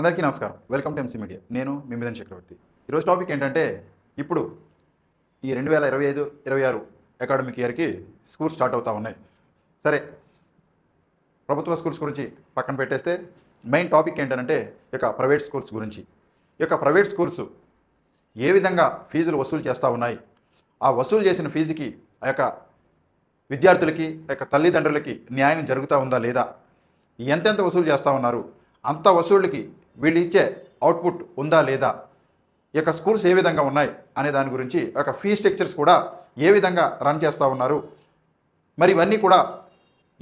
అందరికీ నమస్కారం. Welcome to MC media నేను మీ చక్రవర్తి. ఈరోజు టాపిక్ ఏంటంటే ఇప్పుడు ఈ రెండు వేల ఇరవై ఐదు ఇరవై ఆరు అకాడమిక్ ఇయర్కి స్కూల్స్ స్టార్ట్ అవుతూ ఉన్నాయి. సరే ప్రభుత్వ స్కూల్స్ గురించి పక్కన పెట్టేస్తే మెయిన్ టాపిక్ ఏంటంటే ఈ యొక్క ప్రైవేట్ స్కూల్స్ గురించి. ఈ యొక్క ప్రైవేట్ స్కూల్స్ ఏ విధంగా ఫీజులు వసూలు చేస్తూ ఉన్నాయి? ఆ వసూలు చేసిన ఫీజుకి ఆ యొక్క విద్యార్థులకి ఆ యొక్క తల్లిదండ్రులకి న్యాయం జరుగుతూ ఉందా లేదా? ఎంతెంత వసూలు చేస్తూ ఉన్నారు? అంత వసూళ్ళకి వీళ్ళు ఇచ్చే అవుట్పుట్ ఉందా లేదా? ఈ యొక్క స్కూల్స్ ఏ విధంగా ఉన్నాయి? అనే దాని గురించి ఒక ఫీ స్ట్రక్చర్స్ కూడా ఏ విధంగా రన్ చేస్తూ ఉన్నారు? మరి ఇవన్నీ కూడా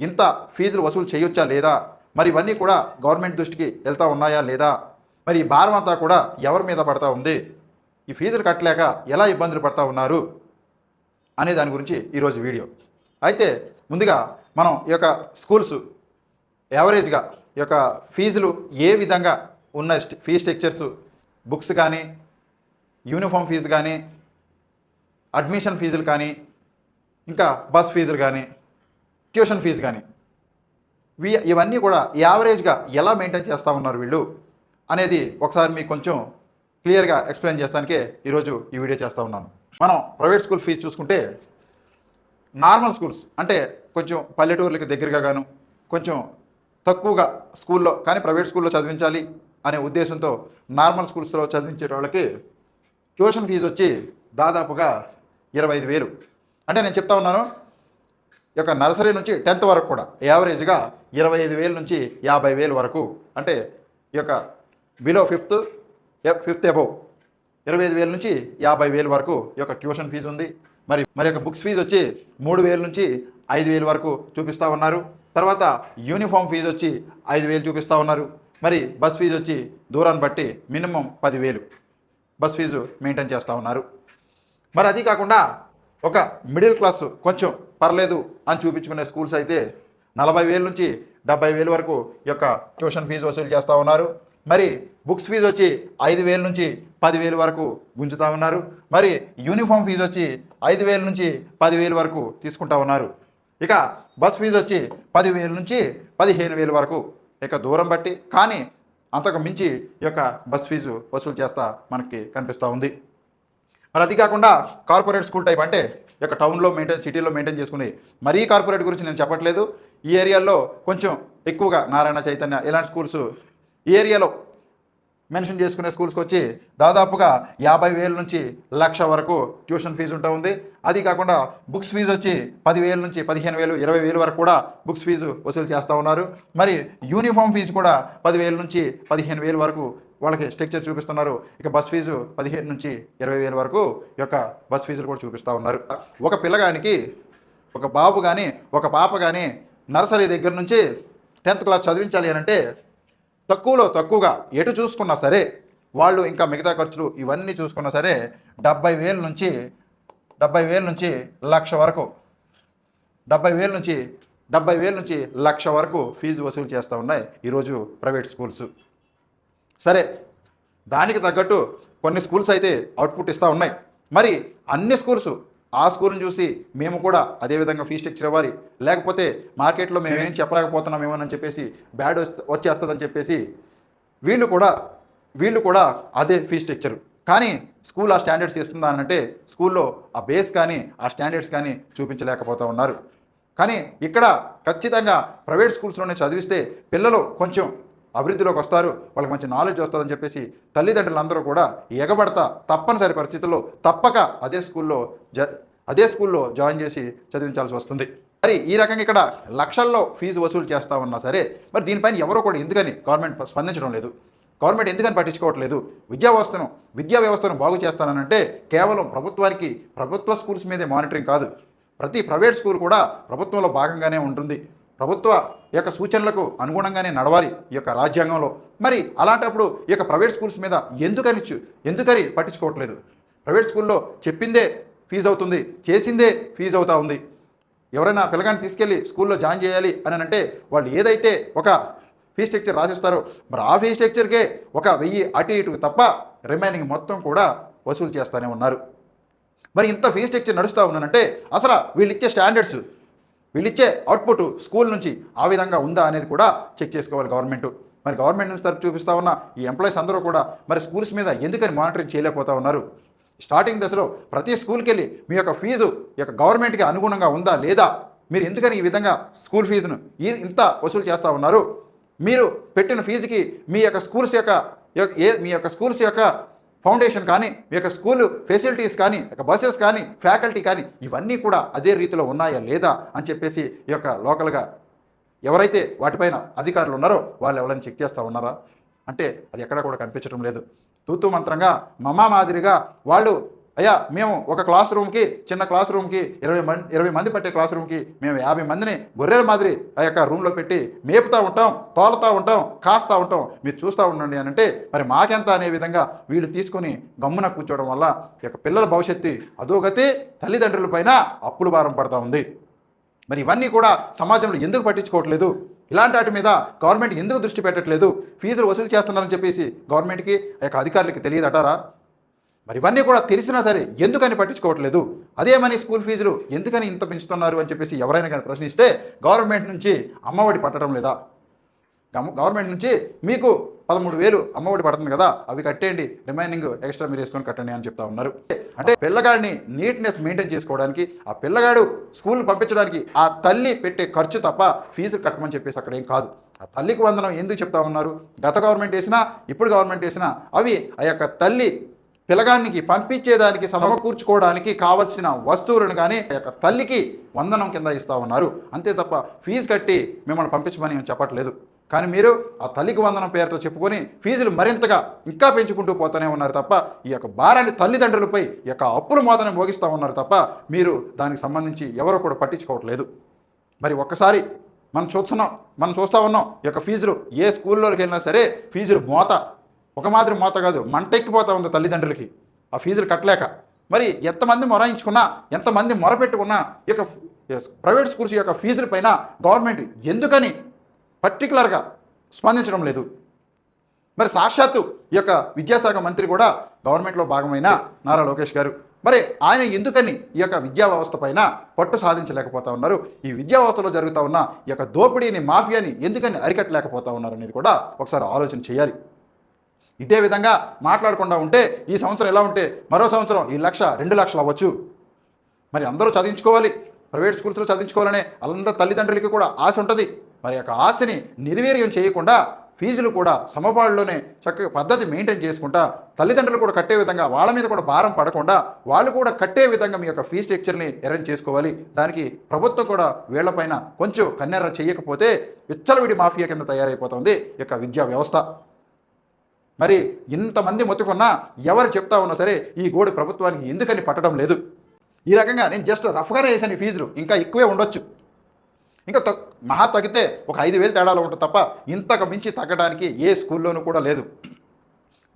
ఇంత ఫీజులు వసూలు చేయొచ్చా లేదా? మరి ఇవన్నీ కూడా గవర్నమెంట్ దృష్టికి వెళ్తూ ఉన్నాయా లేదా? మరి ఈ భారం అంతా కూడా ఎవరి మీద పడతా ఉంది? ఈ ఫీజులు కట్టలేక ఎలా ఇబ్బందులు పడతా ఉన్నారు? అనే దాని గురించి ఈరోజు వీడియో. అయితే ముందుగా మనం ఈ యొక్క స్కూల్స్ యావరేజ్గా ఈ యొక్క ఫీజులు ఏ విధంగా ఉన్న ఫీ స్ట్రక్చర్స్ బుక్స్ కానీ యూనిఫామ్ ఫీజు కానీ అడ్మిషన్ ఫీజులు కానీ ఇంకా బస్ ఫీజులు కానీ ట్యూషన్ ఫీజు కానీ. వీ ఇవన్నీ కూడా యావరేజ్గా ఎలా మెయింటైన్ చేస్తూ ఉన్నారు వీళ్ళు అనేది ఒకసారి మీకు కొంచెం క్లియర్గా ఎక్స్ప్లెయిన్ చేస్తానికే ఈరోజు ఈ వీడియో చేస్తూ ఉన్నాను. మనం ప్రైవేట్ స్కూల్ ఫీజు చూసుకుంటే నార్మల్ స్కూల్స్ అంటే కొంచెం పల్లెటూర్లకి దగ్గరగా గాను కొంచెం తక్కువగా స్కూల్లో కానీ ప్రైవేట్ స్కూల్లో చదివించాలి అనే ఉద్దేశంతో నార్మల్ స్కూల్స్లో చదివించే వాళ్ళకి ట్యూషన్ ఫీజు వచ్చి దాదాపుగా ఇరవై ఐదు వేలు. అంటే నేను చెప్తా ఉన్నాను ఈ యొక్క నర్సరీ నుంచి టెన్త్ వరకు కూడా యావరేజ్గా ఇరవై ఐదు వేల నుంచి యాభై వేలు వరకు అంటే ఈ యొక్క బిలో ఫిఫ్త్ ఫిఫ్త్ అబౌవ్ ఇరవై ఐదు వేల నుంచి యాభై వేలు వరకు ఈ యొక్క ట్యూషన్ ఫీజు ఉంది. మరి మరి యొక్క బుక్స్ ఫీజు వచ్చి మూడు వేల నుంచి ఐదు వేలు వరకు చూపిస్తూ ఉన్నారు. తర్వాత యూనిఫామ్ ఫీజు వచ్చి ఐదు వేలు చూపిస్తూ ఉన్నారు. మరి బస్ ఫీజు వచ్చి దూరాన్ని బట్టి మినిమం పదివేలు బస్ ఫీజు మెయింటైన్ చేస్తూ ఉన్నారు. మరి అది కాకుండా ఒక మిడిల్ క్లాస్ కొంచెం పర్లేదు అని చూపించుకునే స్కూల్స్ అయితే నలభై వేల నుంచి డెబ్బై వేల వరకు ఈ యొక్క ట్యూషన్ ఫీజు వసూలు చేస్తూ ఉన్నారు. మరి బుక్స్ ఫీజు వచ్చి ఐదు వేల నుంచి పదివేలు వరకు గుంజుతూ ఉన్నారు. మరి యూనిఫామ్ ఫీజు వచ్చి ఐదు వేల నుంచి పదివేలు వరకు తీసుకుంటా ఉన్నారు. ఇక బస్ ఫీజు వచ్చి పదివేల నుంచి పదిహేను వేల వరకు ఇక దూరం బట్టి కానీ అంతకు మించి ఈ యొక్క బస్ ఫీజు వసూలు చేస్తా మనకి కనిపిస్తూ ఉంది. మరి అది కాకుండా కార్పొరేట్ స్కూల్ టైప్ అంటే యొక్క టౌన్లో మెయింటైన్ సిటీలో మెయింటైన్ చేసుకునే మరీ కార్పొరేట్ గురించి నేను చెప్పట్లేదు. ఈ ఏరియాలో కొంచెం ఎక్కువగా నారాయణ చైతన్య ఇలాంటి స్కూల్స్ ఈ ఏరియాలో మెన్షన్ చేసుకునే స్కూల్స్కి వచ్చి దాదాపుగా యాభై వేల నుంచి లక్ష వరకు ట్యూషన్ ఫీజు ఉంటా ఉంది. అది కాకుండా బుక్స్ ఫీజు వచ్చి పదివేల నుంచి పదిహేను వేలు ఇరవై వేలు వరకు కూడా బుక్స్ ఫీజు వసూలు చేస్తూ ఉన్నారు. మరి యూనిఫామ్ ఫీజు కూడా పదివేల నుంచి పదిహేను వేలు వరకు వాళ్ళకి స్ట్రక్చర్ చూపిస్తున్నారు. ఇక బస్ ఫీజు పదిహేను నుంచి ఇరవై వేల వరకు ఈ యొక్క బస్ ఫీజులు కూడా చూపిస్తూ ఉన్నారు. ఒక పిల్లగానికి ఒక బాబు కానీ ఒక పాప కానీ నర్సరీ దగ్గర నుంచి టెన్త్ క్లాస్ చదివించాలి అని అంటే తక్కువలో తక్కువగా ఎటు చూసుకున్నా సరే వాళ్ళు ఇంకా మిగతా ఖర్చులు ఇవన్నీ చూసుకున్నా సరే డెబ్బై వేల నుంచి డెబ్బై వేల నుంచి లక్ష వరకు డెబ్బై వేల నుంచి డెబ్బై వేల నుంచి లక్ష వరకు ఫీజు వసూలు చేస్తూ ఉన్నాయి ఈరోజు ప్రైవేట్ స్కూల్స్. సరే దానికి తగ్గట్టు కొన్ని స్కూల్స్ అయితే అవుట్పుట్ ఇస్తూ ఉన్నాయి. మరి అన్ని స్కూల్స్ ఆ స్కూల్ని చూసి మేము కూడా అదే విధంగా ఫీ స్ట్రక్చర్ ఇవ్వాలి లేకపోతే మార్కెట్లో మేము ఏం చెప్పలేకపోతున్నామేమో అని చెప్పేసి బ్యాడ్ వచ్చేస్తుందని చెప్పేసి వీళ్ళు కూడా వీళ్ళు కూడా అదే ఫీ స్ట్రక్చర్. కానీ స్కూల్ ఆ స్టాండర్డ్స్ ఇస్తుందా అంటే స్కూల్లో ఆ బేస్ కానీ ఆ స్టాండర్డ్స్ కానీ చూపించలేకపోతూ ఉన్నారు. కానీ ఇక్కడ ఖచ్చితంగా ప్రైవేట్ స్కూల్స్లోనే చదివిస్తే పిల్లలు కొంచెం అభివృద్ధిలోకి వస్తారు వాళ్ళకి మంచి నాలెడ్జ్ వస్తుందని చెప్పేసి తల్లిదండ్రులందరూ కూడా ఎగబడతా తప్పనిసరి పరిస్థితుల్లో తప్పక అదే స్కూల్లో జ అదే స్కూల్లో జాయిన్ చేసి చదివించాల్సి వస్తుంది. మరి ఈ రకంగా ఇక్కడ లక్షల్లో ఫీజు వసూలు చేస్తా ఉన్నా సరే మరి దీనిపైన ఎవరో కూడా ఎందుకని గవర్నమెంట్ స్పందించడం లేదు. గవర్నమెంట్ ఎందుకని పట్టించుకోవట్లేదు? విద్యా వ్యవస్థను విద్యా వ్యవస్థను బాగు చేస్తానంటే కేవలం ప్రభుత్వానికి ప్రభుత్వ స్కూల్స్ మీదే మానిటరింగ్ కాదు. ప్రతి ప్రైవేట్ స్కూల్ కూడా ప్రభుత్వంలో భాగంగానే ఉంటుంది. ప్రభుత్వ ఈ యొక్క సూచనలకు అనుగుణంగానే నడవాలి ఈ యొక్క రాజ్యాంగంలో. మరి అలాంటప్పుడు ఈ యొక్క ప్రైవేట్ స్కూల్స్ మీద ఎందుకని ఎందుకని పట్టించుకోవట్లేదు? ప్రైవేట్ స్కూల్లో చెప్పిందే ఫీజు అవుతుంది చేసిందే ఫీజు అవుతా ఉంది. ఎవరైనా పిల్లగాన్ని తీసుకెళ్ళి స్కూల్లో జాయిన్ చేయాలి అని అంటే వాళ్ళు ఏదైతే ఒక ఫీ స్ట్రక్చర్ రాసిస్తారో మరి ఆ ఫీ స్ట్రక్చర్కే ఒక వెయ్యి అటు ఇటు తప్ప రిమైనింగ్ మొత్తం కూడా వసూలు చేస్తూనే ఉన్నారు. మరి ఇంత ఫీ స్ట్రక్చర్ నడుస్తూ ఉన్నానంటే అసలు వీళ్ళు ఇచ్చే స్టాండర్డ్స్ వీళ్ళిచ్చే అవుట్పుట్ స్కూల్ నుంచి ఆ విధంగా ఉందా అనేది కూడా చెక్ చేసుకోవాలి గవర్నమెంట్ మరి గవర్నమెంట్ నుంచి తరపు చూపిస్తా ఉన్న ఈ ఎంప్లాయీస్ అందరూ కూడా మరి స్కూల్స్ మీద ఎందుకని మానిటరింగ్ చేయలేకపోతా ఉన్నారు? స్టార్టింగ్ దశలో ప్రతి స్కూల్కి వెళ్ళి మీ యొక్క ఫీజు ఈ యొక్క గవర్నమెంట్కి అనుగుణంగా ఉందా లేదా? మీరు ఎందుకని ఈ విధంగా స్కూల్ ఫీజును ఇంత వసూలు చేస్తూ ఉన్నారు? మీరు పెట్టిన ఫీజుకి మీ యొక్క స్కూల్స్ యొక్క- ఏ మీ యొక్క స్కూల్స్ యొక్క ఫౌండేషన్ కానీ మీ యొక్క స్కూల్ ఫెసిలిటీస్ కానీ యొక్క బస్సెస్ కానీ ఫ్యాకల్టీ కానీ ఇవన్నీ కూడా అదే రీతిలో ఉన్నాయా లేదా అని చెప్పేసి ఈ యొక్క లోకల్గా ఎవరైతే వాటిపైన అధికారులు ఉన్నారో వాళ్ళు ఎవరైనా చెక్ చేస్తూ ఉన్నారా? అంటే అది ఎక్కడా కూడా కనిపించడం లేదు. తూతూ మంత్రంగా మమా మాదిరిగా వాళ్ళు అయ్యా మేము ఒక క్లాస్ రూమ్కి చిన్న క్లాస్ రూమ్కి ఇరవై మంది ఇరవై మంది పట్టే క్లాస్ రూమ్కి మేము యాభై మందిని గొర్రెల మాదిరి ఆ యొక్క రూమ్లో పెట్టి మేపుతూ ఉంటాం తోలుతూ ఉంటాం కాస్తూ ఉంటాం. మీరు చూస్తూ ఉండండి అని అంటే మరి మాకెంత అనే విధంగా వీళ్ళు తీసుకొని గమ్మున కూర్చోవడం వల్ల ఈ యొక్క పిల్లల భవిష్యత్తు అధోగతి తల్లిదండ్రులపైన అప్పుల భారం పడతా ఉంది. మరి ఇవన్నీ కూడా సమాజంలో ఎందుకు పట్టించుకోవట్లేదు? ఇలాంటి వాటి మీద గవర్నమెంట్ ఎందుకు దృష్టి పెట్టట్లేదు? ఫీజులు వసూలు చేస్తున్నారని చెప్పేసి గవర్నమెంట్కి ఆ యొక్క అధికారులకి తెలియదటారా మరి ఇవన్నీ కూడా తెలిసినా సరే ఎందుకని పట్టించుకోవట్లేదు? అదేమని స్కూల్ ఫీజులు ఎందుకని ఇంత పెంచుతున్నారు అని చెప్పేసి ఎవరైనా కానీ ప్రశ్నిస్తే గవర్నమెంట్ నుంచి అమ్మఒడి పట్టడం లేదా? గవర్నమెంట్ నుంచి మీకు పదమూడు వేలు అమ్మఒడి పడుతుంది కదా అవి కట్టేయండి రిమైనింగ్ ఎక్స్ట్రా మీరు వేసుకొని కట్టండి అని చెప్తా ఉన్నారు. అంటే పిల్లగాడిని నీట్నెస్ మెయింటైన్ చేసుకోవడానికి ఆ పిల్లగాడు స్కూల్ పంపించడానికి ఆ తల్లి పెట్టే ఖర్చు తప్ప ఫీజులు కట్టమని చెప్పేసి అక్కడ ఏం కాదు. ఆ తల్లికి వందనం ఎందుకు చెప్తా ఉన్నారు? గత గవర్నమెంట్ వేసినా ఇప్పుడు గవర్నమెంట్ వేసినా అవి ఆ యొక్క తల్లి పిల్లగానికి పంపించేదానికి సమకూర్చుకోవడానికి కావలసిన వస్తువులను కానీ యొక్క తల్లికి వందనం కింద ఇస్తా ఉన్నారు. అంతే తప్ప ఫీజు కట్టి మిమ్మల్ని పంపించమని చెప్పట్లేదు. కానీ మీరు ఆ తల్లికి వందనం పేరుతో చెప్పుకొని ఫీజులు మరింతగా ఇంకా పెంచుకుంటూ పోతూనే ఉన్నారు తప్ప ఈ యొక్క భారాన్ని తల్లిదండ్రులపై ఈ యొక్క అప్పుల మోతని మోగిస్తూ ఉన్నారు తప్ప మీరు దానికి సంబంధించి ఎవరు కూడా పట్టించుకోవట్లేదు. మరి ఒక్కసారి మనం చూస్తున్నాం మనం చూస్తూ ఉన్నాం ఈ యొక్క ఫీజులు ఏ స్కూల్లోకి వెళ్ళినా సరే ఫీజులు మోత ఒక మాదిరి మోత కాదు మంటెక్కిపోతా ఉంది తల్లిదండ్రులకి. ఆ ఫీజులు కట్టలేక. మరి ఎంతమంది మొరాయించుకున్నా ఎంతమంది మొరపెట్టుకున్నా ఈ యొక్క ప్రైవేట్ స్కూల్స్ యొక్క ఫీజుల పైన గవర్నమెంట్ ఎందుకని పర్టికులర్గా స్పందించడం లేదు. మరి సాక్షాత్తు ఈ యొక్క విద్యాశాఖ మంత్రి కూడా గవర్నమెంట్లో భాగమైన నారా లోకేష్ గారు. మరి ఆయన ఎందుకని ఈ యొక్క విద్యా వ్యవస్థ పైన పట్టు సాధించలేకపోతా ఉన్నారు? ఈ విద్యా వ్యవస్థలో జరుగుతూ ఉన్న ఈ యొక్క దోపిడీని మాఫియాని ఎందుకని అరికట్టలేకపోతా ఉన్నారు అనేది కూడా ఒకసారి ఆలోచన చేయాలి. ఇదే విధంగా మాట్లాడకుండా ఉంటే ఈ సంవత్సరం ఎలా ఉంటే మరో సంవత్సరం ఈ లక్ష రెండు లక్షలు అవ్వచ్చు. మరి అందరూ చదివించుకోవాలి. ప్రైవేట్ స్కూల్స్లో చదివించుకోవాలనే అందరి తల్లిదండ్రులకి కూడా ఆశ ఉంటుంది. మరి యొక్క ఆశని నిర్వీర్యం చేయకుండా ఫీజులు కూడా సమపాడులోనే చక్కగా పద్ధతి మెయింటైన్ చేసుకుంటా తల్లిదండ్రులు కూడా కట్టే విధంగా వాళ్ళ మీద కూడా భారం పడకుండా వాళ్ళు కూడా కట్టే విధంగా మీ యొక్క ఫీ స్ట్రక్చర్ని అరేంజ్ చేసుకోవాలి. దానికి ప్రభుత్వం కూడా వీళ్ళపైన కొంచెం కన్నెర్ర చేయకపోతే విచ్చలవిడి మాఫియా కింద తయారైపోతుంది. ఈ యొక్క విద్యా వ్యవస్థ. మరి ఇంతమంది మొత్తుకున్నా ఎవరు చెప్తా ఉన్నా సరే ఈ గోడు ప్రభుత్వానికి ఎందుకని పట్టడం లేదు? ఈ రకంగా నేను జస్ట్ రఫ్గానే వేసాను ఈ ఫీజులు ఇంకా ఎక్కువే ఉండొచ్చు. ఇంకా తక్- మహా తగ్గితే ఒక ఐదు వేలు తేడాలో ఉంటుంది తప్ప ఇంతకు మించి తగ్గడానికి ఏ స్కూల్లోనూ కూడా లేదు.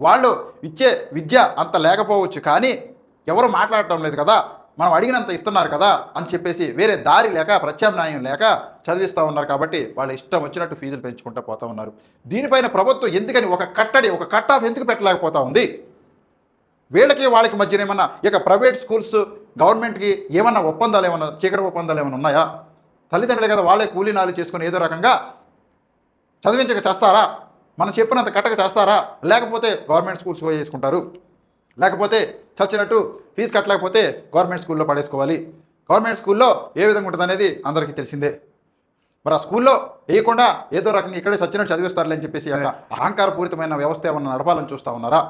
వాళ్ళు ఇచ్చే విద్య అంత లేకపోవచ్చు కానీ ఎవరు మాట్లాడటం లేదు కదా? మనం అడిగినంత ఇస్తున్నారు కదా అని చెప్పేసి వేరే దారి లేక ప్రత్యామ్నాయం లేక చదివిస్తూ ఉన్నారు కాబట్టి వాళ్ళ ఇష్టం వచ్చినట్టు ఫీజులు పెంచుకుంటూ పోతా ఉన్నారు. దీనిపైన ప్రభుత్వం ఎందుకని ఒక కట్టడి ఒక కట్ ఆఫ్ ఎందుకు పెట్టలేకపోతా ఉంది? వీళ్ళకి వాళ్ళకి మధ్యన ఏమన్నా ఇక ప్రైవేట్ స్కూల్స్ గవర్నమెంట్కి ఏమన్నా ఒప్పందాలు ఏమన్నా చీకటి ఒప్పందాలు ఏమైనా ఉన్నాయా? తల్లిదండ్రులే కదా వాళ్ళే కూలీనాలు చేసుకుని ఏదో రకంగా చదివించక చేస్తారా? మనం చెప్పినంత కట్టక చేస్తారా? లేకపోతే గవర్నమెంట్ స్కూల్స్ పోయి చేసుకుంటారు లేకపోతే చచ్చినట్టు ఫీజు కట్టలేకపోతే గవర్నమెంట్ స్కూల్లో పడేసుకోవాలి. గవర్నమెంట్ స్కూల్లో ఏ విధంగా ఉంటుంది అనేది అందరికీ తెలిసిందే. మరి ఆ స్కూల్లో వేయకుండా ఏదో రకంగా ఇక్కడే సచ్చినట్టు చదివిస్తారులే అని చెప్పేసి అహంకారపూరితమైన వ్యవస్థ ఏమన్నా నడపాలని చూస్తూ ఉన్నారా?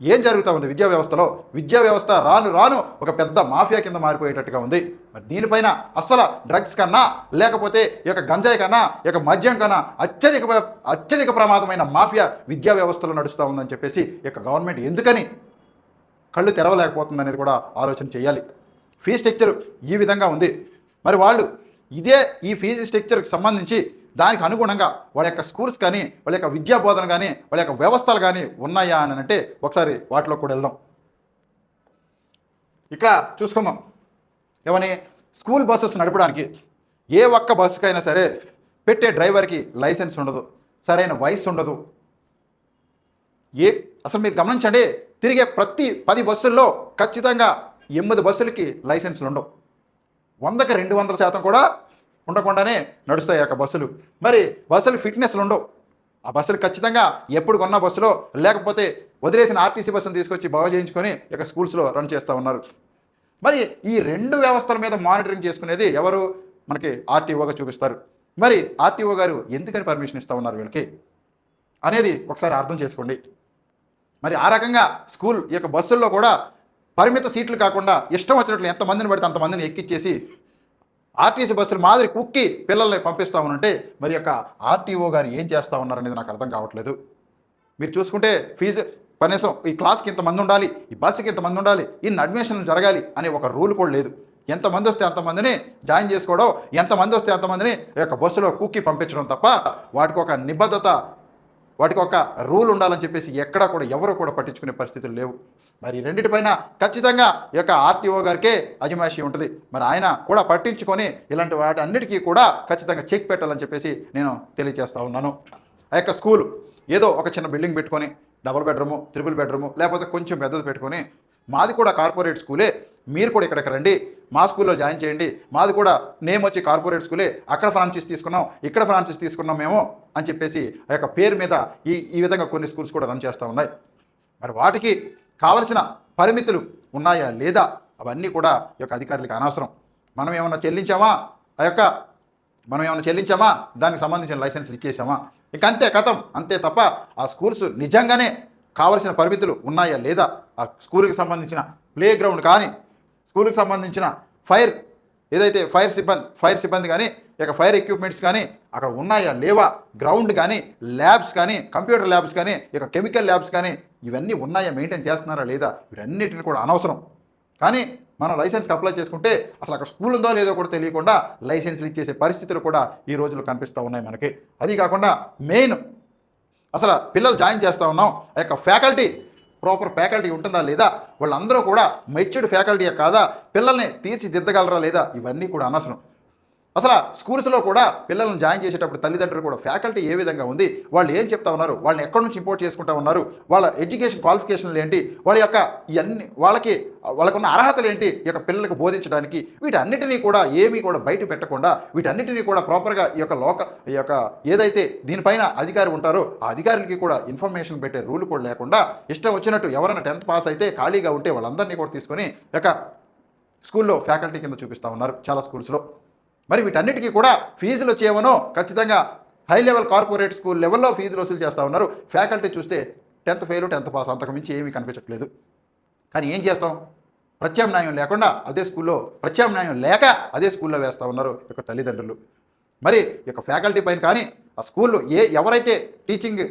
ఏం జరుగుతూ ఉంది విద్యా వ్యవస్థలో? విద్యా వ్యవస్థ రాను రాను ఒక పెద్ద మాఫియా కింద మారిపోయేటట్టుగా ఉంది. మరి దీనిపైన అస్సలు డ్రగ్స్ కన్నా లేకపోతే ఈ యొక్క గంజాయి కన్నా ఈ యొక్క మద్యం కన్నా అత్యధిక అత్యధిక ప్రమాదమైన మాఫియా విద్యా వ్యవస్థలో నడుస్తూ ఉందని చెప్పేసి ఈ యొక్క గవర్నమెంట్ ఎందుకని కళ్ళు తెరవలేకపోతుంది అనేది కూడా ఆలోచన చేయాలి. ఫీ స్ట్రక్చర్ ఈ విధంగా ఉంది. మరి వాళ్ళు ఇదే ఈ ఫీజు స్ట్రక్చర్కి సంబంధించి దానికి అనుగుణంగా వాళ్ళ యొక్క స్కూల్స్ కానీ వాళ్ళ యొక్క విద్యా బోధన కానీ వాళ్ళ యొక్క వ్యవస్థలు కానీ ఉన్నాయా అని అంటే ఒకసారి వాటిలో కూడా వెళ్దాం. ఇక్కడ చూసుకుందాం. ఏమని? స్కూల్ బస్సెస్ నడపడానికి ఏ ఒక్క బస్సుకైనా సరే పెట్టే డ్రైవర్కి లైసెన్స్ ఉండదు. సరైన వయసు ఉండదు. ఏ? అసలు మీరు గమనించండి తిరిగే ప్రతి పది బస్సుల్లో ఖచ్చితంగా ఎనిమిది బస్సులకి లైసెన్సులు ఉండవు వందకి రెండు వందల శాతం కూడా ఉండకుండానే నడుస్తాయి యొక్క బస్సులు. మరి బస్సులు ఫిట్నెస్లు ఉండవు ఆ బస్సులు ఖచ్చితంగా ఎప్పుడు కొన్న బస్సులో లేకపోతే వదిలేసిన ఆర్టీసీ బస్సును తీసుకొచ్చి బాగు చేయించుకొని ఇక స్కూల్స్లో రన్ చేస్తూ ఉన్నారు. మరి ఈ రెండు వ్యవస్థల మీద మానిటరింగ్ చేసుకునేది ఎవరు? మనకి ఆర్టీఓగా చూపిస్తారు. మరి ఆర్టీఓ గారు ఎందుకని పర్మిషన్ ఇస్తూ ఉన్నారు వీళ్ళకి? అనేది ఒకసారి అర్థం చేసుకోండి. మరి ఆ రకంగా స్కూల్ ఈ యొక్క బస్సుల్లో కూడా పరిమిత సీట్లు కాకుండా ఇష్టం వచ్చినట్లు ఎంతమందిని పడితే అంతమందిని ఎక్కిచ్చేసి ఆర్టీసీ బస్సులు మాదిరి కుక్కి పిల్లల్ని పంపిస్తా ఉన్నంటే మరి యొక్క ఆర్టీఓ గారు ఏం చేస్తూ ఉన్నారనేది నాకు అర్థం కావట్లేదు. మీరు చూసుకుంటే ఫీజు కనీసం ఈ క్లాస్కి ఇంతమంది ఉండాలి ఈ బస్సుకి ఇంతమంది ఉండాలి ఇన్ని అడ్మిషన్లు జరగాలి అనే ఒక రూల్ కూడా లేదు. ఎంతమంది వస్తే అంతమందిని జాయిన్ చేసుకోవడం ఎంతమంది వస్తే అంతమందిని ఈ యొక్క బస్సులో కుక్కి పంపించడం తప్ప వాటికి ఒక నిబద్ధత వాటికి ఒక రూల్ ఉండాలని చెప్పేసి ఎక్కడా కూడా ఎవరు కూడా పట్టించుకునే పరిస్థితులు లేవు. మరి రెండింటిపైన ఖచ్చితంగా ఈ యొక్క ఆర్టీఓ గారికే అజమాషి ఉంటుంది. మరి ఆయన కూడా పట్టించుకొని ఇలాంటి వాటి అన్నిటికీ కూడా ఖచ్చితంగా చెక్ పెట్టాలని చెప్పేసి నేను తెలియజేస్తూ ఉన్నాను. ఆ యొక్క స్కూల్ ఏదో ఒక చిన్న బిల్డింగ్ పెట్టుకొని డబుల్ బెడ్రూము త్రిబుల్ బెడ్రూము లేకపోతే కొంచెం పెద్దది పెట్టుకొని మాది కూడా కార్పొరేట్ స్కూలే మీరు కూడా ఇక్కడికి రండి. మా స్కూల్లో జాయిన్ చేయండి. మాది కూడా నేమ్ వచ్చి కార్పొరేట్ స్కూలే. అక్కడ ఫ్రాంచైజ్ తీసుకున్నాం ఇక్కడ ఫ్రాంచైజ్ తీసుకున్నాం మేము అని చెప్పేసి ఆ యొక్క పేరు మీద ఈ ఈ విధంగా కొన్ని స్కూల్స్ కూడా రన్ చేస్తూ ఉన్నాయి. మరి వాటికి కావలసిన పరిమితులు ఉన్నాయా లేదా అవన్నీ కూడా ఈ యొక్క అధికారులకు అనవసరం. మనం ఏమన్నా చెల్లించామా? ఆ యొక్క మనం ఏమైనా చెల్లించామా? దానికి సంబంధించిన లైసెన్స్లు ఇచ్చేసామా? ఇక అంతే కథం అంతే తప్ప ఆ స్కూల్స్ నిజంగానే కావలసిన పరిమితులు ఉన్నాయా లేదా? ఆ స్కూల్కి సంబంధించిన ప్లే గ్రౌండ్ కానీ స్కూల్కి సంబంధించిన ఫైర్ ఏదైతే ఫైర్ సిబ్బంది ఫైర్ సిబ్బంది కానీ ఇక ఫైర్ ఎక్విప్మెంట్స్ కానీ అక్కడ ఉన్నాయా లేవా గ్రౌండ్ కానీ ల్యాబ్స్ కానీ కంప్యూటర్ ల్యాబ్స్ కానీ ఇక కెమికల్ ల్యాబ్స్ కానీ ఇవన్నీ ఉన్నాయా మెయింటైన్ చేస్తున్నారా లేదా వీటన్నిటిని కూడా అనవసరం. కానీ మనం లైసెన్స్కి అప్లై చేసుకుంటే అసలు అక్కడ స్కూల్ ఉందో లేదో కూడా తెలియకుండా లైసెన్స్లు ఇచ్చేసే పరిస్థితులు కూడా ఈ రోజులు కనిపిస్తూ ఉన్నాయి మనకి. అది కాకుండా మెయిన్ అసలు పిల్లలు జాయిన్ చేస్తూ ఉన్నాం ఆ యొక్క ఫ్యాకల్టీ ప్రాపర్ ఫ్యాకల్టీ ఉంటుందా లేదా? వాళ్ళందరూ కూడా మెచ్యూర్డ్ ఫ్యాకల్టీయే కాదా? పిల్లల్ని తీర్చిదిద్దగలరా లేదా? ఇవన్నీ కూడా అనవసరం. అసలు స్కూల్స్లో కూడా పిల్లలను జాయిన్ చేసేటప్పుడు తల్లిదండ్రులు కూడా ఫ్యాకల్టీ ఏ విధంగా ఉంది వాళ్ళు ఏం చెప్తా ఉన్నారు వాళ్ళని ఎక్కడి నుంచి ఇంపోర్ట్ చేసుకుంటా ఉన్నారు వాళ్ళ ఎడ్యుకేషన్ క్వాలిఫికేషన్లు ఏంటి వాళ్ళ యొక్క ఇవన్నీ వాళ్ళకి వాళ్ళకున్న అర్హతలు ఏంటి ఈ యొక్క పిల్లలకు బోధించడానికి వీటన్నిటినీ కూడా ఏమీ కూడా బయట పెట్టకుండా వీటన్నిటినీ కూడా ప్రాపర్గా ఈ యొక్క లోక ఈ యొక్క ఏదైతే దీనిపైన అధికారి ఉంటారో ఆ అధికారులకి కూడా ఇన్ఫర్మేషన్ పెట్టే రూల్ కూడా లేకుండా ఇష్టం వచ్చినట్టు ఎవరైనా టెన్త్ పాస్ అయితే ఖాళీగా ఉంటే వాళ్ళందరినీ కూడా తీసుకొని ఈ యొక్క స్కూల్లో ఫ్యాకల్టీ కింద చూపిస్తూ ఉన్నారు చాలా స్కూల్స్లో. మరి వీటన్నిటికీ కూడా ఫీజులు వచ్చేవనో ఖచ్చితంగా హై లెవెల్ కార్పొరేట్ స్కూల్ లెవెల్లో ఫీజులు వసూలు చేస్తూ ఉన్నారు. ఫ్యాకల్టీ చూస్తే టెన్త్ ఫెయిల్ టెన్త్ పాస్ అంతకు మించి ఏమీ కనిపించట్లేదు. కానీ ఏం చేస్తాం? ప్రత్యామ్నాయం లేకుండా అదే స్కూల్లో ప్రత్యామ్నాయం లేక అదే స్కూల్లో వేస్తూ ఉన్నారు ఈ యొక్క తల్లిదండ్రులు. మరి ఈ యొక్క ఫ్యాకల్టీ పైన కానీ ఆ స్కూల్లో ఏ ఎవరైతే టీచింగ్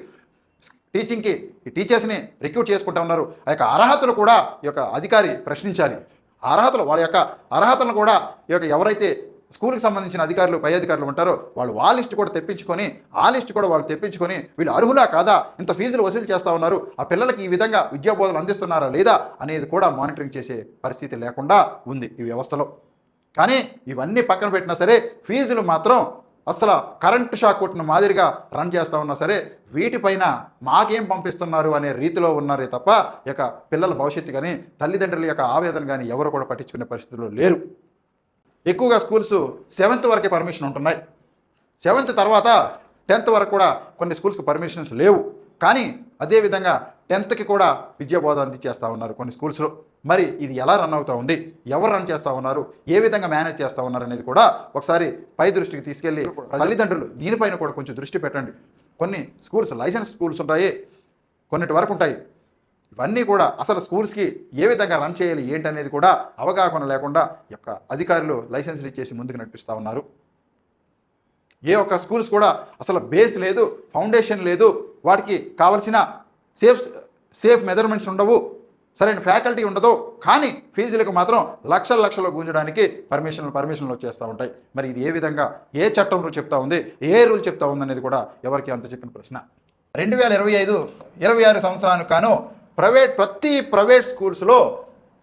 టీచింగ్కి ఈ టీచర్స్ని రిక్రూట్ చేసుకుంటా ఉన్నారు ఆ యొక్క అర్హతలు కూడా ఈ యొక్క అధికారి ప్రశ్నించాలి. అర్హతలు వాళ్ళ యొక్క అర్హతలను కూడా ఈ యొక్క ఎవరైతే స్కూల్కి సంబంధించిన అధికారులు పై అధికారులు ఉంటారో వాళ్ళు ఆ లిస్ట్ కూడా తెప్పించుకొని ఆ లిస్ట్ కూడా వాళ్ళు తెప్పించుకొని వీళ్ళు అర్హులా కాదా? ఇంత ఫీజులు వసూలు చేస్తూ ఉన్నారు. ఆ పిల్లలకి ఈ విధంగా విద్యా బోధనలు అందిస్తున్నారా లేదా అనేది కూడా మానిటరింగ్ చేసే పరిస్థితి లేకుండా ఉంది ఈ వ్యవస్థలో. కానీ ఇవన్నీ పక్కన పెట్టినా సరే ఫీజులు మాత్రం అసలు కరెంటు షాక్ కొట్టిన మాదిరిగా రన్ చేస్తూ ఉన్నా సరే వీటిపైన మాకేం పంపిస్తున్నారు అనే రీతిలో ఉన్నారే తప్ప ఇక పిల్లల భవిష్యత్తు కానీ తల్లిదండ్రుల యొక్క ఆవేదన కానీ ఎవరు కూడా పట్టించుకునే పరిస్థితుల్లో లేరు. ఎక్కువగా స్కూల్స్ సెవెంత్ వరకే పర్మిషన్ ఉంటున్నాయి. సెవెంత్ తర్వాత టెన్త్ వరకు కూడా కొన్ని స్కూల్స్కి పర్మిషన్స్ లేవు. కానీ అదేవిధంగా టెన్త్కి కూడా విద్యా బోధన అందించేస్తూ ఉన్నారు కొన్ని స్కూల్స్లో. మరి ఇది ఎలా రన్ అవుతూ ఉంది? ఎవరు రన్ చేస్తూ ఉన్నారు? ఏ విధంగా మేనేజ్ చేస్తూ ఉన్నారు అనేది కూడా ఒకసారి పై దృష్టికి తీసుకెళ్ళి తల్లిదండ్రులు దీనిపైన కూడా కొంచెం దృష్టి పెట్టండి. కొన్ని స్కూల్స్ లైసెన్స్ స్కూల్స్ ఉంటాయి. కొన్నిటి వరకు ఉంటాయి. ఇవన్నీ కూడా అసలు స్కూల్స్కి ఏ విధంగా రన్ చేయాలి ఏంటనేది కూడా అవగాహన లేకుండా యొక్క అధికారులు లైసెన్సులు ఇచ్చేసి ముందుకు నడిపిస్తూ ఉన్నారు. ఏ ఒక్క స్కూల్స్ కూడా అసలు బేస్ లేదు ఫౌండేషన్ లేదు వాటికి కావలసిన సేఫ్ సేఫ్ మెజర్మెంట్స్ ఉండవు సరైన ఫ్యాకల్టీ ఉండదు కానీ ఫీజులకు మాత్రం లక్షల లక్షలు గుంజడానికి పర్మిషన్లు పర్మిషన్లు వచ్చేస్తూ ఉంటాయి. మరి ఇది ఏ విధంగా ఏ చట్టం రూల్ చెప్తా ఉంది ఏ రూల్ చెప్తా ఉంది అనేది కూడా ఎవరికి అంత చెప్పిన ప్రశ్న. రెండు వేల ఇరవై ఐదు ఇరవై ఆరు సంవత్సరానికి కాను ప్రైవేట్ ప్రతి ప్రైవేట్ స్కూల్స్లో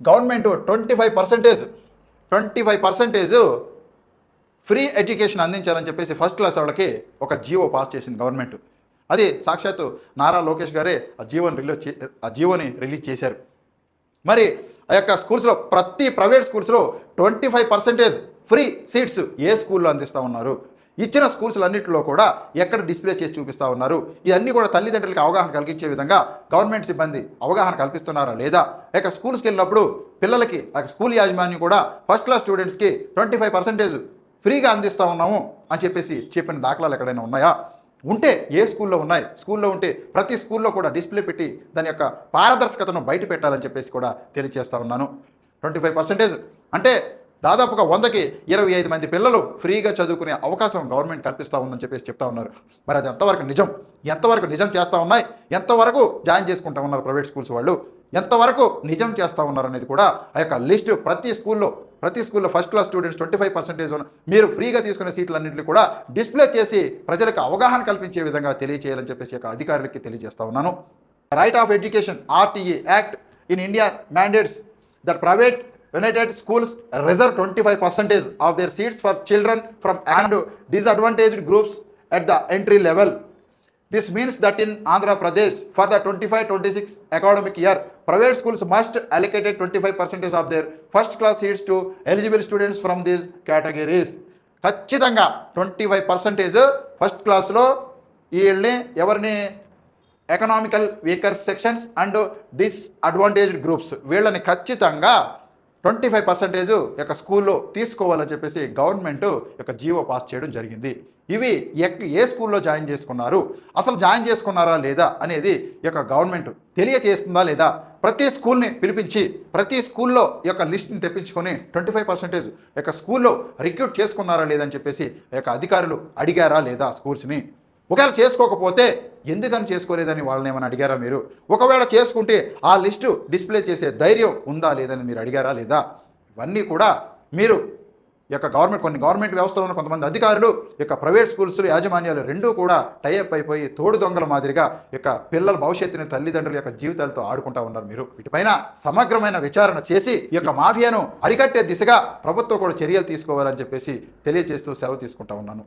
government twenty five percentage twenty five percentage free education అందించాలని చెప్పేసి ఫస్ట్ క్లాస్ వాళ్ళకి ఒక జీవో పాస్ చేసింది గవర్నమెంట్. అది సాక్షాత్తు నారా లోకేష్ గారే ఆ జీవోని రిలీజ్ చే ఆ జీవోని రిలీజ్ చేశారు. మరి ఆ యొక్క స్కూల్స్లో ప్రతి ప్రైవేట్ స్కూల్స్లో twenty five percentage free seats ఏ స్కూల్లో అందిస్తూ ఉన్నారు? ఇచ్చిన స్కూల్స్ అన్నింటిలో కూడా ఎక్కడ డిస్ప్లే చేసి చూపిస్తూ ఉన్నారు. ఇవన్నీ కూడా తల్లిదండ్రులకి అవగాహన కలిగించే విధంగా గవర్నమెంట్ సిబ్బంది అవగాహన కల్పిస్తున్నారా లేదా? ఇక స్కూల్స్కి వెళ్ళినప్పుడు పిల్లలకి ఆ స్కూల్ యాజమాన్యం కూడా ఫస్ట్ క్లాస్ స్టూడెంట్స్కి ట్వంటీ ఫైవ్ పర్సెంటేజ్ ఫ్రీగా అందిస్తూ ఉన్నాము అని చెప్పేసి చెప్పిన దాఖలాలు ఎక్కడైనా ఉన్నాయా? ఉంటే ఏ స్కూల్లో ఉన్నాయి? స్కూల్లో ఉంటే ప్రతి స్కూల్లో కూడా డిస్ప్లే పెట్టి దాని యొక్క పారదర్శకతను బయట పెట్టాలని చెప్పేసి కూడా తెలియజేస్తా ఉన్నాను. ట్వంటీ ఫైవ్ పర్సెంటేజ్ అంటే దాదాపుగా వందకి ఇరవై ఐదు మంది పిల్లలు ఫ్రీగా చదువుకునే అవకాశం గవర్నమెంట్ కల్పిస్తూ ఉందని చెప్పేసి చెప్తా ఉన్నారు. మరి అది ఎంతవరకు నిజం? ఎంతవరకు నిజం చేస్తూ ఉన్నాయి? ఎంతవరకు జాయిన్ చేసుకుంటా ఉన్నారు ప్రైవేట్ స్కూల్స్ వాళ్ళు? ఎంతవరకు నిజం చేస్తూ ఉన్నారు అనేది కూడా ఆ యొక్క లిస్ట్ ప్రతి స్కూల్లో ప్రతి స్కూల్లో first class students twenty five percentage మీరు ఫ్రీగా తీసుకునే సీట్లన్నింటినీ కూడా డిస్ప్లే చేసి ప్రజలకు అవగాహన కల్పించే విధంగా తెలియచేయాలని చెప్పేసి యొక్క అధికారులకి తెలియజేస్తా ఉన్నాను. Right of education RTA act in India mandates that private united schools reserve twenty five percentage of their seats for children from and disadvantaged groups at the entry level this means that in Andhra Pradesh for the twenty five twenty six academic year private schools must allocated twenty five percentage of their first class seats to eligible students from these categories ఖచ్చితంగా twenty five percentage first క్లాస్లో వీళ్ళని ఎవరిని economical weaker sections and disadvantaged groups వీళ్ళని ఖచ్చితంగా twenty five percentage యొక్క స్కూల్లో తీసుకోవాలని చెప్పేసి గవర్నమెంట్ యొక్క జీవో పాస్ చేయడం జరిగింది. ఇవి ఎక్ ఏ స్కూల్లో జాయిన్ చేసుకున్నారు? అసలు జాయిన్ చేసుకున్నారా లేదా అనేది యొక్క గవర్నమెంట్ తెలియచేస్తుందా లేదా? ప్రతి స్కూల్ని పిలిపించి ప్రతి స్కూల్లో యొక్క లిస్ట్ని తెప్పించుకొని ట్వంటీ ఫైవ్ పర్సెంటేజ్ యొక్క స్కూల్లో రిక్రూట్ చేసుకున్నారా లేదని చెప్పేసి యొక్క అధికారులు అడిగారా లేదా స్కూల్స్ని? ఒకవేళ చేసుకోకపోతే ఎందుకని చేసుకోలేదని వాళ్ళని ఏమైనా అడిగారా మీరు? ఒకవేళ చేసుకుంటే ఆ లిస్టు డిస్ప్లే చేసే ధైర్యం ఉందా లేదని మీరు అడిగారా లేదా? ఇవన్నీ కూడా మీరు యొక్క గవర్నమెంట్ కొన్ని గవర్నమెంట్ వ్యవస్థలో ఉన్న కొంతమంది అధికారులు యొక్క ప్రైవేట్ స్కూల్స్ యాజమాన్యాలు రెండూ కూడా టైఅప్ అయిపోయి తోడు దొంగల మాదిరిగా యొక్క పిల్లల భవిష్యత్తుని తల్లిదండ్రుల యొక్క జీవితాలతో ఆడుకుంటా ఉన్నారు మీరు. వీటిపైన సమగ్రమైన విచారణ చేసి ఈ యొక్క మాఫియాను అరికట్టే దిశగా ప్రభుత్వం కూడా చర్యలు తీసుకోవాలని చెప్పేసి తెలియజేస్తూ సెలవు తీసుకుంటా ఉన్నాను.